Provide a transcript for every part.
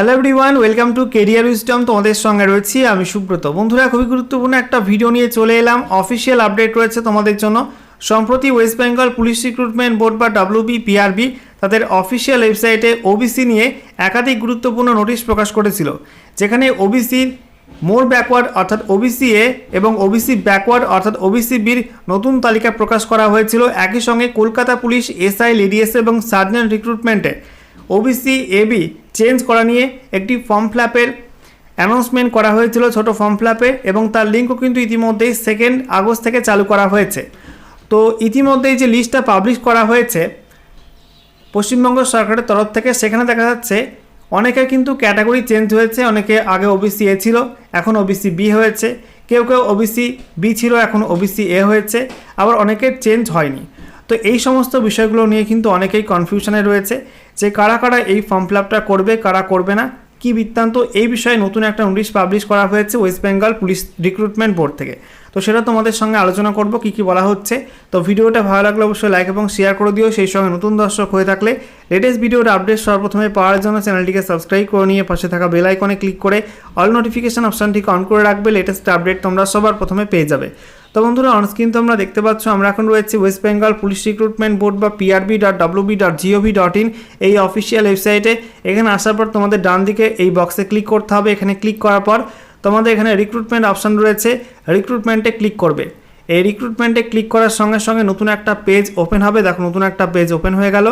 Hello everyone welcome to career wisdom তোমাদের সঙ্গে রয়েছি আমি সুব্রত। বন্ধুরা, খুবই গুরুত্বপূর্ণ একটা ভিডিও নিয়ে চলে এলাম। অফিসিয়াল আপডেট রয়েছে তোমাদের জন্য। সম্প্রতি West Bengal police recruitment board বা ডাব্লিউবি পিআরবি তাদের অফিসিয়াল ওয়েবসাইটে ওবিসি নিয়ে একাধিক গুরুত্বপূর্ণ নোটিশ প্রকাশ করেছিল। যেখানে ওবিসির মোর ব্যাকওয়ার্ড অর্থাৎ ওবিসি এ এবং ওবিসি ব্যাকওয়ার্ড অর্থাৎ ওবিসি বির নতুন তালিকা প্রকাশ করা হয়েছিল। একই সঙ্গে কলকাতা পুলিশ এসআই লিডিএস এবং সার্জেন্ট রিক্রুটমেন্টে ওবিসি এবি চেঞ্জ করা নিয়ে একটি ফর্ম ফ্ল্যাপের অ্যানাউন্সমেন্ট করা হয়েছিল ছোট ফর্ম ফ্ল্যাপে এবং তার লিঙ্কও কিন্তু ইতিমধ্যেই সেকেন্ড আগস্ট থেকে চালু করা হয়েছে। তো ইতিমধ্যেই যে লিস্টটা পাবলিশ করা হয়েছে, পশ্চিমবঙ্গ সরকারের তরফ থেকে সেখানে দেখা যাচ্ছে অনেকের কিন্তু ক্যাটাগরি চেঞ্জ হয়েছে, অনেকে আগে ওবিসি এ ছিল, এখন ওবিসি বি হয়েছে, কেউ কেউ ওবিসি বি ছিল, এখন ওবিসি এ হয়েছে, আবার অনেকের চেঞ্জ হয়নি। তো এই সমস্ত বিষয়গুলো নিয়ে কিন্তু অনেকেই কনফিউশনে রয়েছে যে কারা কারা এই ফর্ম ফিল আপটা করবে, কারা করবে না, কি বৃত্তান্ত, এই বিষয়ে নতুন একটা নোটিশ পাবলিশ করা হয়েছে West Bengal police recruitment board থেকে। তো সেটা তোমাদের সঙ্গে আলোচনা করব, কি কি বলা হচ্ছে। তো ভিডিওটা ভালো লাগলে অবশ্যই লাইক এবং শেয়ার করে দিও। সেই সঙ্গে নতুন দর্শক হয়ে থাকলে লেটেস্ট ভিডিওর আপডেট সর্বপ্রথমে পাওয়ার জন্য চ্যানেলটিকে সাবস্ক্রাইব করে নিয়ে পাশে থাকা বেল আইকনে ক্লিক করে অল নোটিফিকেশন অপশানটিকে অন করে রাখবে। লেটেস্ট আপডেট তোমরা সবার প্রথমে পেয়ে যাবে। তো বন্ধুরা অনস্ক্রিন তোমরা দেখতে পাচ্ছ, আমরা এখন রয়েছে West Bengal police recruitment board বা PRB dot WB dot gov dot in এই অফিসিয়াল ওয়েবসাইটে এখানে আসার পর তোমাদের ডান দিকে এই বক্সে ক্লিক করতে হবে। এখানে ক্লিক করার পর তোমাদের এখানে রিক্রুটমেন্ট অপশান রয়েছে। রিক্রুটমেন্টে ক্লিক করবে। এই রিক্রুটমেন্টে ক্লিক করার সঙ্গে সঙ্গে নতুন একটা পেজ ওপেন হবে। দেখো, নতুন একটা পেজ ওপেন হয়ে গেল।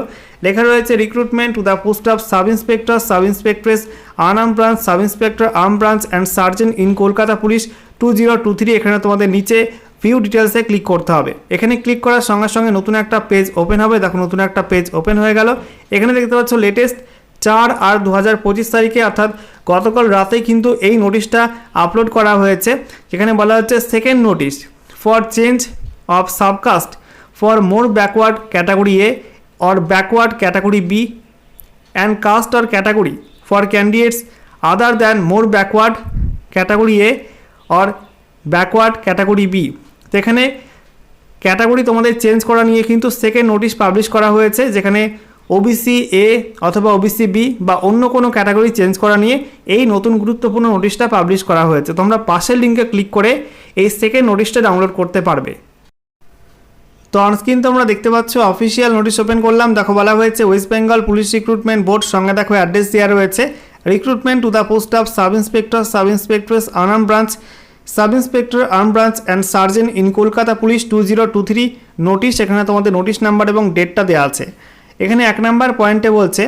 লেখা রয়েছে recruitment to the post of sub inspector sub inspectress Anam branch sub inspector arm branch and sergeant in Kolkata police two zero two three এখানে তোমাদের নিচে ভিউ ডিটেলসে ক্লিক করতে হবে। এখানে ক্লিক করার সঙ্গে সঙ্গে নতুন একটা পেজ ওপেন হবে। দেখো, নতুন একটা পেজ ওপেন হয়ে গেল। এখানে দেখতে পাচ্ছ লেটেস্ট চার আর দু হাজার পঁচিশ তারিখে, অর্থাৎ গতকাল রাতেই কিন্তু এই নোটিশটা আপলোড করা হয়েছে, যেখানে বলা হচ্ছে second notice for change of subcaste for more backward category A or backward category B and caste or category for candidates other than more backward category A or backward category B তো এখানে category তোমাদের change করা নিয়ে কিন্তু second notice publish করা হয়েছে, যেখানে OBC A অথবা ওবিসি বি বা অন্য কোনো ক্যাটাগরি চেঞ্জ করা নিয়ে এই নতুন গুরুত্বপূর্ণ নোটিশটা পাবলিশ করা হয়েছে। তোমরা পাশের লিঙ্কে ক্লিক করে এই সেকেন্ড নোটিশটা ডাউনলোড করতে পারবে। তো অনস্ক্রিন তোমরা দেখতে পাচ্ছ অফিসিয়াল নোটিশ ওপেন করলাম। দেখো বলা হয়েছে West Bengal police recruitment board সঙ্গে দেখো অ্যাড্রেস দেওয়া রয়েছে। Recruitment to the post of sub inspector sub inspectors Anam branch sub inspector arm branch and sergeant in Kolkata police two zero two three notice এখানে তোমাদের নোটিশ নাম্বার এবং ডেটটা দেওয়া আছে। এখানে এক নাম্বার পয়েন্টে বলছে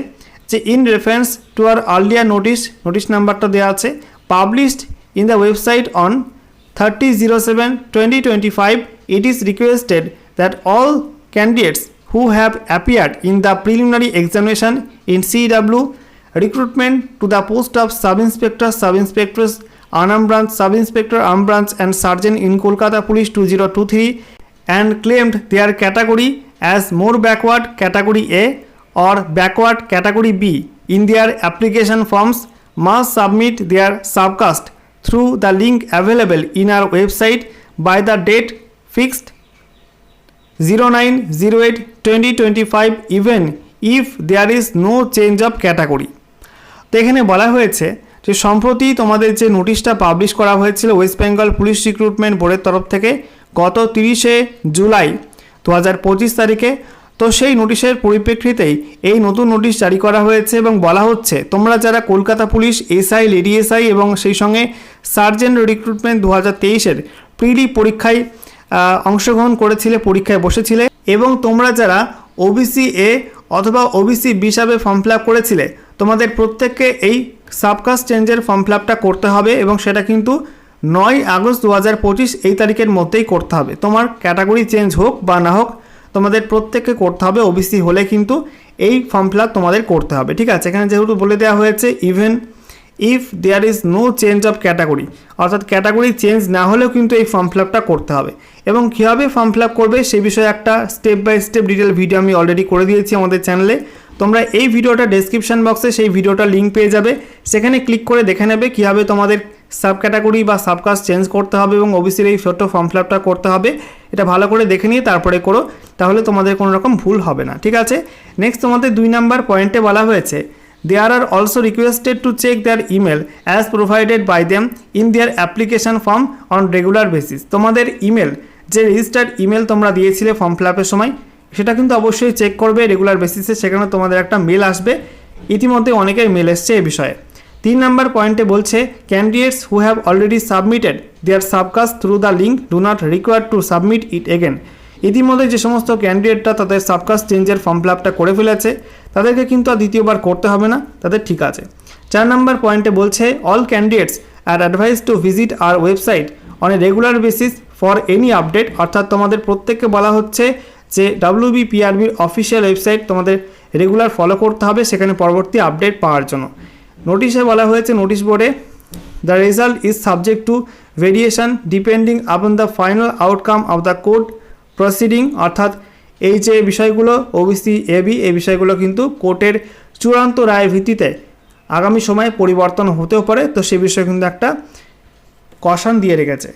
যে in reference to our earlier notice notice নাম্বারটা দেওয়া আছে published in the website on thirty zero seven twenty twenty five it is requested that all candidates who have appeared in the preliminary examination in C CW recruitment to the post of sub inspector sub inspectors Anam branch sub inspector arm branch and sergeant in Kolkata police two zero two three and claimed their category as more backward category A or backward category B in their application forms must submit their subcast through the link available in our website by the date fixed 0908-2025 even if there is no change of category তো এখানে বলা হয়েছে যে সম্প্রতি তোমাদের যে নোটিশটা publish করা হয়েছিল ওয়েস্ট বেঙ্গল পুলিশ রিক্রুটমেন্ট বোর্ডের তরফ থেকে গত তিরিশে জুলাই দু হাজার পঁচিশ তারিখে। তো সেই নোটিশের পরিপ্রেক্ষিতেই এই নতুন নোটিশ জারি করা হয়েছে এবং বলা হচ্ছে, তোমরা যারা Kolkata police, SI, lady SI এবং সেই সঙ্গে সার্জেন্ট রিক্রুটমেন্ট দু হাজার তেইশের প্রিলি পরীক্ষায় অংশগ্রহণ করেছিলে, পরীক্ষায় বসেছিলে এবং তোমরা যারা ওবিসি এ অথবা ওবিসি বি হিসাবে ফর্ম ফিল আপ করেছিলে, তোমাদের প্রত্যেককে এই সাবকাস্ট চেঞ্জের ফর্ম ফিল আপটা করতে হবে এবং সেটা কিন্তু নয় আগস্ট দু হাজার পঁচিশ এই তারিখের মধ্যেই করতে হবে। তোমার ক্যাটাগরি চেঞ্জ হোক বা না হোক, তোমাদের প্রত্যেককে করতে হবে, ওবিসি হলে কিন্তু এই ফর্ম ফিল তোমাদের করতে হবে। ঠিক আছে, এখানে যেহেতু বলে দেওয়া হয়েছে even if there is no change of category অর্থাৎ ক্যাটাগরি চেঞ্জ না হলেও কিন্তু এই ফর্ম ফিল করতে হবে। এবং কীভাবে ফর্ম ফিল করবে সে বিষয়ে একটা step by step detail video আমি অলরেডি করে দিয়েছি আমাদের চ্যানেলে তোমরা এই ভিডিওটা ডেসক্রিপশন বক্সে সেই ভিডিওটা লিঙ্ক পেয়ে যাবে। সেখানে ক্লিক করে দেখে নেবে কীভাবে তোমাদের সাব ক্যাটাগরি বা সাবকাস্ট চেঞ্জ করতে হবে এবং ওবিসির এই ছোট্ট ফর্ম ফিল আপটা করতে হবে। এটা ভালো করে দেখে নিয়ে তারপরে করো, তাহলে তোমাদের কোনো রকম ভুল হবে না, ঠিক আছে? নেক্সট তোমাদের দুই নাম্বার পয়েন্টে বলা হয়েছে they are also requested to check their email as provided by them in their application form on regular basis তোমাদের ইমেল যে রেজিস্টার্ড ইমেল তোমরা দিয়েছিলে ফর্ম ফিল সময়, সেটা কিন্তু অবশ্যই চেক করবে রেগুলার বেসিসে সেখানে তোমাদের একটা মেল আসবে। ইতিমধ্যে অনেকের মেল এসছে এ বিষয়ে। তিন নম্বর পয়েন্টে বলছে candidates who have already submitted their subcaste through the link do not require to submit it again ইতিমধ্যে যে সমস্ত ক্যান্ডিডেটরা তাদের সাবকাস্ট চেঞ্জের ফর্ম ফিল আপটা করে ফেলেছে, তাদেরকে কিন্তু আর দ্বিতীয়বার করতে হবে না, তাদের ঠিক আছে। চার নম্বর পয়েন্টে বলছে all candidates are advised to visit our website on a regular basis for any update অর্থাৎ তোমাদের প্রত্যেককে বলা হচ্ছে যে ডাব্লিউবিপিআরবির অফিসিয়াল ওয়েবসাইট তোমাদের রেগুলার ফলো করতে হবে, সেখানে পরবর্তী আপডেট পাওয়ার জন্য। নোটিশে বলা হয়েছে, নোটিশ বোর্ডে the result is subject to variation depending upon the final outcome of the court proceeding অর্থাৎ, এই যে বিষয়গুলো ওবিসি এবি এই বিষয়গুলো কিন্তু কোর্টের চূড়ান্ত রায়ের ভিত্তিতে আগামী সময়ে পরিবর্তন হতেও পারে। তো সে বিষয়ে কিন্তু একটা কশন দিয়ে রেখেছে।